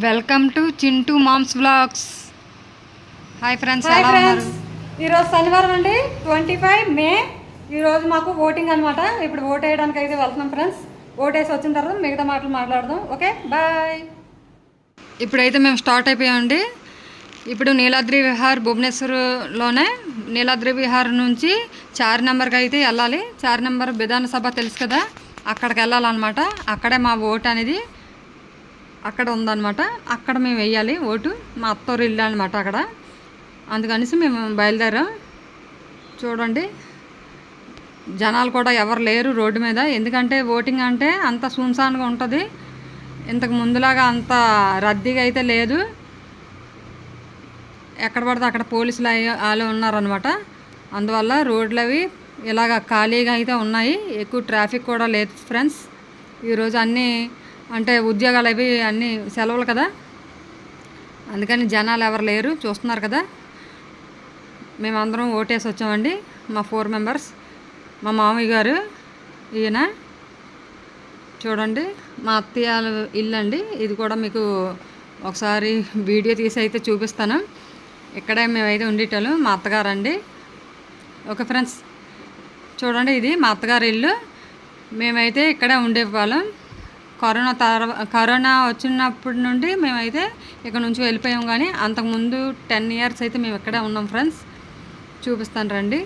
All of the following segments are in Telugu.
Welcome to Chintu moms vlogs. Hi friends hi friends. ఈరోజు శనివారం అండి ట్వంటీ ఫైవ్ మే. ఈరోజు మాకు ఓటింగ్ అనమాట ఇప్పుడు ఓట్ వేయడానికి అయితే వెళ్తున్నాం ఫ్రెండ్స్. ఓట్ వేసి వచ్చిన తర్వాత మిగతా మాటలు మాట్లాడదాం. Okay bye. ఇప్పుడైతే మేము స్టార్ట్ అయిపోయామండి. ఇప్పుడు నీలాద్రి విహార్ భువనేశ్వర్లోనే నీలాద్రి విహార్ నుంచి చార్ నెంబర్కి అయితే వెళ్ళాలి. చార్ నెంబర్ విధాన సభ తెలుసు కదా అక్కడికి వెళ్ళాలన్నమాట. అక్కడే మా ఓటు అనేది అక్కడ ఉందన్నమాట. అక్కడ మేము వెయ్యాలి ఓటు. మా అత్తోరు ఇల్లు అనమాట అక్కడ. అందుకనేసి మేము బయలుదేరాం. చూడండి. జనాలు కూడా ఎవరు లేరు రోడ్డు మీద. ఎందుకంటే ఓటింగ్ అంటే అంత సున్సాన్గా ఉంటుంది. ఇంతకు ముందులాగా అంత రద్దీగా అయితే లేదు. ఎక్కడ పడితే అక్కడ పోలీసులు వాళ్ళు ఉన్నారనమాట అందువల్ల రోడ్లు అవి ఇలాగ ఖాళీగా అయితే ఉన్నాయి. ఎక్కువ ట్రాఫిక్ కూడా లేదు ఫ్రెండ్స్. ఈరోజు అన్నీ అంటే ఉద్యోగాలు అవి అన్నీ సెలవులు కదా. అందుకని జనాలు ఎవరు లేరు చూస్తున్నారు కదా. మేమందరం ఓటేసి వచ్చామండి మా ఫోర్ మెంబర్స్. మా మామయ్య గారు ఈయన. చూడండి మా అత్తయ్య ఇల్లు అండి. ఇది కూడా మీకు ఒకసారి వీడియో తీసి అయితే చూపిస్తాను. ఇక్కడే మేమైతే ఉండేటోళ్ళు మా అత్తగారు అండి. ఓకే ఫ్రెండ్స్ చూడండి ఇది మా అత్తగారి ఇల్లు. మేమైతే ఇక్కడే ఉండేవాళ్ళం. కరోనా తర్వా కరోనా వచ్చినప్పటి నుండి మేమైతే ఇక్కడ నుంచి వెళ్ళిపోయాం కానీ అంతకుముందు టెన్ ఇయర్స్ అయితే మేము ఇక్కడే ఉన్నాం ఫ్రెండ్స్. చూపిస్తాను రండి.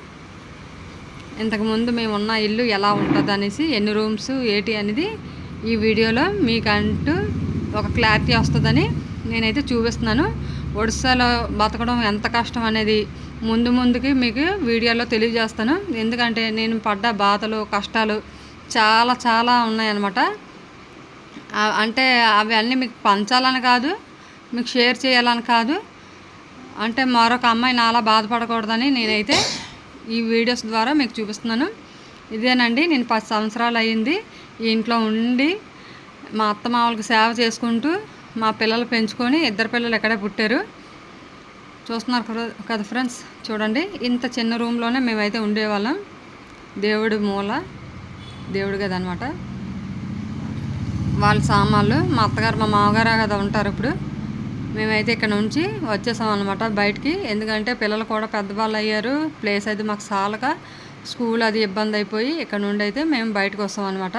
ఇంతకుముందు మేము ఉన్న ఇల్లు ఎలా ఉంటుంది అనేసి ఎన్ని రూమ్స్ ఏటి అనేది ఈ వీడియోలో మీకంటూ ఒక క్లారిటీ వస్తుందని నేనైతే చూపిస్తున్నాను. ఒడిస్సాలో బతకడం ఎంత కష్టం అనేది ముందు ముందుకి మీకు వీడియోలో తెలియజేస్తాను. ఎందుకంటే నేను పడ్డ బాధలు కష్టాలు చాలా చాలా ఉన్నాయన్నమాట. అంటే అవి అన్నీ మీకు పంచాలని కాదు మీకు షేర్ చేయాలని కాదు. అంటే మరొక అమ్మాయి నాలా బాధపడకూడదని నేనైతే ఈ వీడియోస్ ద్వారా మీకు చూపిస్తున్నాను. ఇదేనండి నేను పది సంవత్సరాలు అయ్యింది. ఈ ఇంట్లో ఉండి మా అత్త మామూలుగా సేవ చేసుకుంటూ మా పిల్లలు పెంచుకొని ఇద్దరు పిల్లలు ఎక్కడే పుట్టారు. చూస్తున్నారు కదా- కదా ఫ్రెండ్స్? చూడండి ఇంత చిన్న రూమ్లోనే మేమైతే ఉండేవాళ్ళం. దేవుడి మూల దేవుడు గది అనమాట వాళ్ళ సామాన్లు. మా అత్తగారు మా మామగారు కదా ఉంటారు ఇప్పుడు. మేమైతే ఇక్కడ నుంచి వచ్చేసాం అనమాట బయటికి. ఎందుకంటే పిల్లలు కూడా పెద్దవాళ్ళు అయ్యారు. ప్లేస్ అయితే మాకు చాలక స్కూల్ అది ఇబ్బంది అయిపోయి ఇక్కడ నుండి అయితే మేము బయటకు వస్తాం అనమాట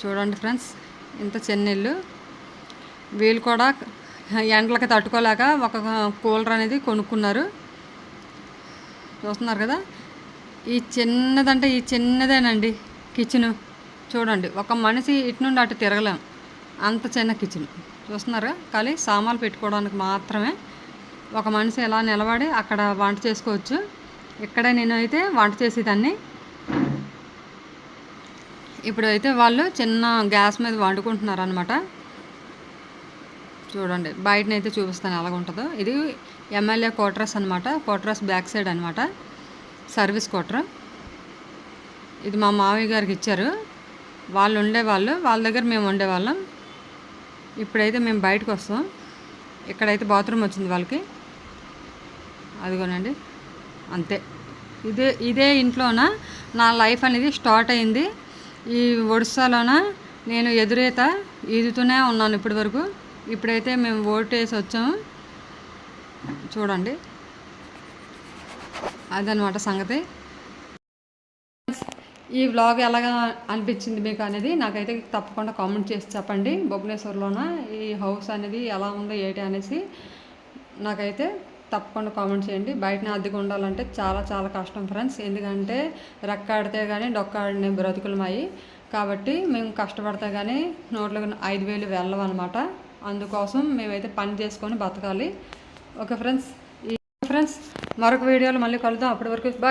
చూడండి ఫ్రెండ్స్ ఇంత చిన్న ఇల్లు. వీళ్ళు కూడా ఎండలకి తట్టుకోలేక ఒక కూలర్ అనేది కొనుక్కున్నారు. చూస్తున్నారు కదా? ఈ చిన్నదంటే ఈ చిన్నదేనండి కిచెను. చూడండి ఒక మనిషి ఇటు నుండి అటు తిరగలేం. అంత చిన్న కిచెన్. చూస్తున్నారా? ఖాళీ సామాన్లు పెట్టుకోవడానికి మాత్రమే ఒక మనిషి ఎలా నిలబడి అక్కడ వంట చేసుకోవచ్చు. ఇక్కడే నేను అయితే వంట చేసేదాన్ని. ఇప్పుడైతే వాళ్ళు చిన్న గ్యాస్ మీద వండుకుంటున్నారు అనమాట చూడండి బయటనైతే చూపిస్తాను ఎలాగ ఉంటుందో ఇది ఎమ్మెల్యే క్వార్టర్స్ అనమాట క్వార్టర్స్ బ్యాక్ సైడ్ అనమాట సర్వీస్ క్వార్టర్. ఇది మా మావయ్య గారికి ఇచ్చారు. వాళ్ళు ఉండేవాళ్ళు వాళ్ళ దగ్గర మేము ఉండేవాళ్ళం. ఇప్పుడైతే మేము బయటకు వస్తాం. ఇక్కడైతే బాత్రూమ్ వచ్చింది వాళ్ళకి. అదిగోనండి. అంతే. ఇదే ఇదే ఇంట్లోన? నా లైఫ్ అనేది స్టార్ట్ అయింది. ఈ ఒడిస్సాలోన నేను ఎదురేత ఈదుతూనే ఉన్నాను ఇప్పటి వరకు ఇప్పుడైతే మేము ఓటేసి వచ్చాము చూడండి. అదనమాట సంగతి. ఈ వ్లాగ్ ఎలాగా అనిపించింది మీకు అనేది నాకైతే తప్పకుండా కామెంట్ చేసి చెప్పండి. భువనేశ్వర్లోన? ఈ హౌస్ అనేది ఎలా ఉందో ఏంటి అనేసి నాకైతే తప్పకుండా కామెంట్ చేయండి. బయటనే అద్దెకు ఉండాలంటే చాలా చాలా కష్టం ఫ్రెండ్స్ ఎందుకంటే రెక్కాడితే కానీ డొక్కాడిని బ్రతుకులమాయి. కాబట్టి మేము కష్టపడితే కానీ నోట్లకు ఐదు వేలు వెళ్ళవన్నమాట. అందుకోసం మేమైతే పని చేసుకొని బతకాలి. ఓకే ఫ్రెండ్స్ ఈ ఫ్రెండ్స్ మరొక వీడియోలో మళ్ళీ కలుద్దాం. అప్పటి వరకు బాయ్